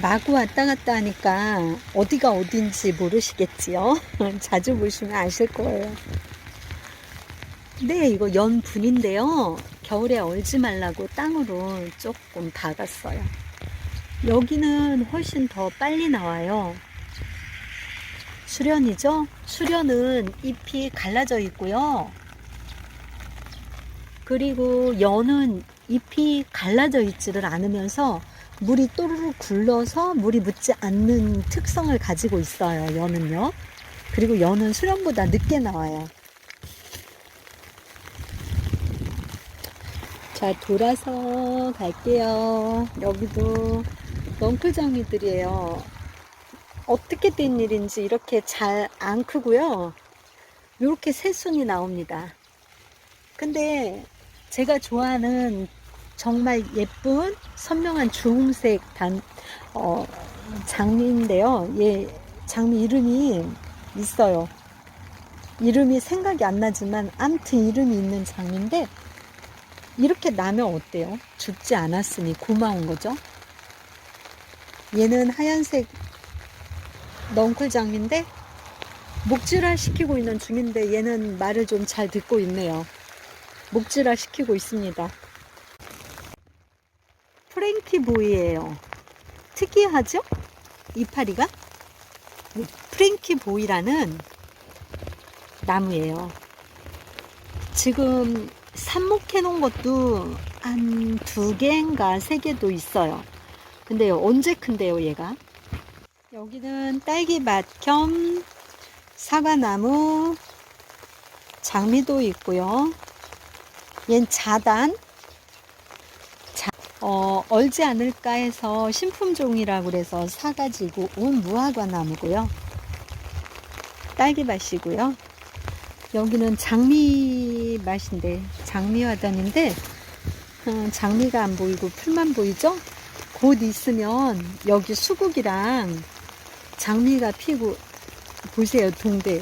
마구 왔다 갔다 하니까 어디가 어딘지 모르시겠지요? 자주 보시면 아실 거예요. 네, 이거 연분인데요. 겨울에 얼지 말라고 땅으로 조금 박았어요. 여기는 훨씬 더 빨리 나와요. 수련이죠? 수련은 잎이 갈라져 있고요. 그리고 연은 잎이 갈라져 있지를 않으면서 물이 또르르 굴러서 물이 묻지 않는 특성을 가지고 있어요. 연은요. 그리고 연은 수련보다 늦게 나와요. 자, 돌아서 갈게요. 여기도 넝쿨장미들이에요. 어떻게 된 일인지 이렇게 잘 안 크고요. 이렇게 새순이 나옵니다. 근데 제가 좋아하는 정말 예쁜 선명한 주홍색 단, 어, 장미인데요. 얘 장미 이름이 있어요. 이름이 생각이 안 나지만 암튼 이름이 있는 장미인데 이렇게 나면 어때요? 죽지 않았으니 고마운 거죠. 얘는 하얀색 넝쿨 장미인데 목질화 시키고 있는 중인데 얘는 말을 좀 잘 듣고 있네요. 목질화 시키고 있습니다. 프랭키 보이예요. 특이하죠? 이파리가? 네, 프랭키 보이라는 나무예요. 지금 삽목해 놓은 것도 한 두 개인가 세 개도 있어요. 근데 언제 큰데요, 얘가? 여기는 딸기밭 겸 사과나무, 장미도 있고요. 얜 자단, 자, 어, 얼지 않을까 해서 신품종이라고 그래서 사가지고 온 무화과 나무고요. 딸기밭이고요. 여기는 장미 맛인데 장미화단인데 어, 장미가 안 보이고 풀만 보이죠? 곧 있으면 여기 수국이랑 장미가 피고 보세요 동대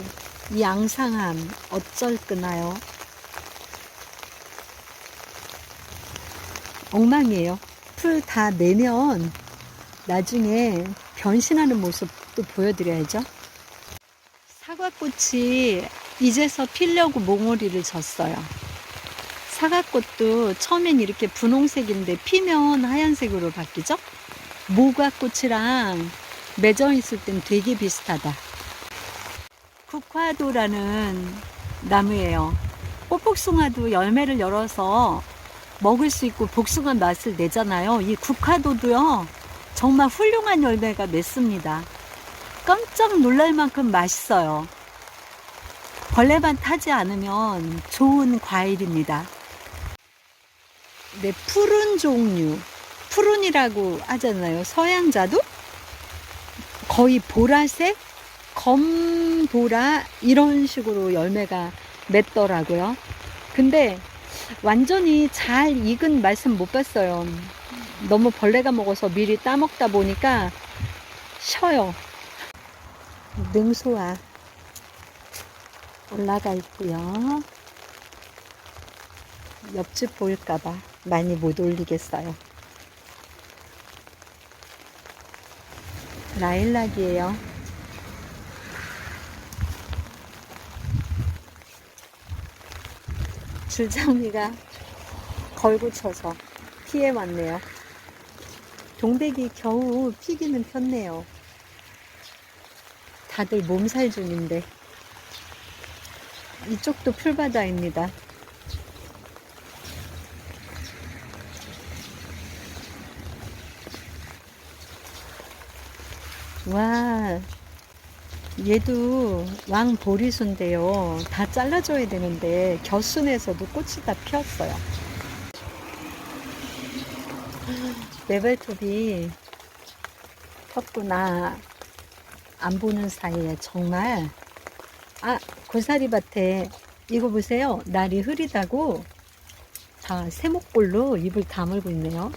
이 양상함 어쩔 끄나요? 엉망이에요. 풀 다 내면 나중에 변신하는 모습도 보여드려야죠. 사과꽃이 이제서 피려고 몽오리를 졌어요. 사과꽃도 처음엔 이렇게 분홍색인데 피면 하얀색으로 바뀌죠? 모과꽃이랑 맺어 있을 땐 되게 비슷하다. 국화도라는 나무예요. 꽃복숭아도 열매를 열어서 먹을 수 있고 복숭아 맛을 내잖아요. 이 국화도도요. 정말 훌륭한 열매가 맺습니다. 깜짝 놀랄 만큼 맛있어요. 벌레만 타지 않으면 좋은 과일입니다. 네, 푸른 종류. 푸른이라고 하잖아요. 서양자도 거의 보라색, 검보라 이런 식으로 열매가 맺더라고요. 근데 완전히 잘 익은 맛은 못 봤어요. 너무 벌레가 먹어서 미리 따먹다 보니까 쉬어요. 능소화 올라가 있고요. 옆집 보일까봐 많이 못 올리겠어요. 라일락이에요. 줄장미가 걸고쳐서 피해 왔네요. 동백이 겨우 피기는 폈네요. 다들 몸살 중인데 이쪽도 풀바다입니다. 와, 얘도 왕 보리수인데요. 다 잘라줘야 되는데 겨순에서도 꽃이 다 피었어요. 네발톱이 폈구나. 안 보는 사이에 정말 아 고사리 밭에 이거 보세요. 날이 흐리다고 다 세목볼로 입을 다물고 있네요.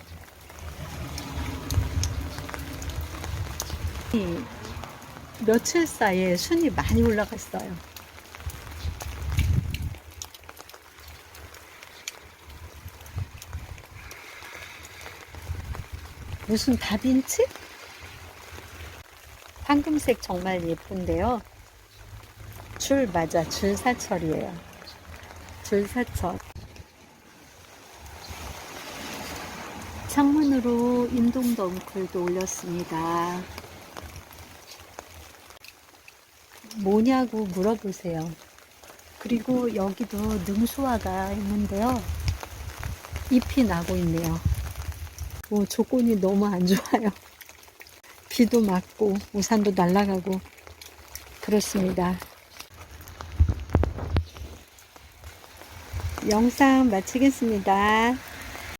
이 며칠 사이에 순이 많이 올라갔어요. 무슨 다빈치? 황금색 정말 예쁜데요. 줄 맞아 줄사철이에요. 줄사철. 창문으로 인동덩굴도 올렸습니다. 뭐냐고 물어보세요. 그리고 여기도 능수화가 있는데요. 잎이 나고 있네요. 오, 조건이 너무 안 좋아요. 비도 맞고 우산도 날아가고 그렇습니다. 영상 마치겠습니다.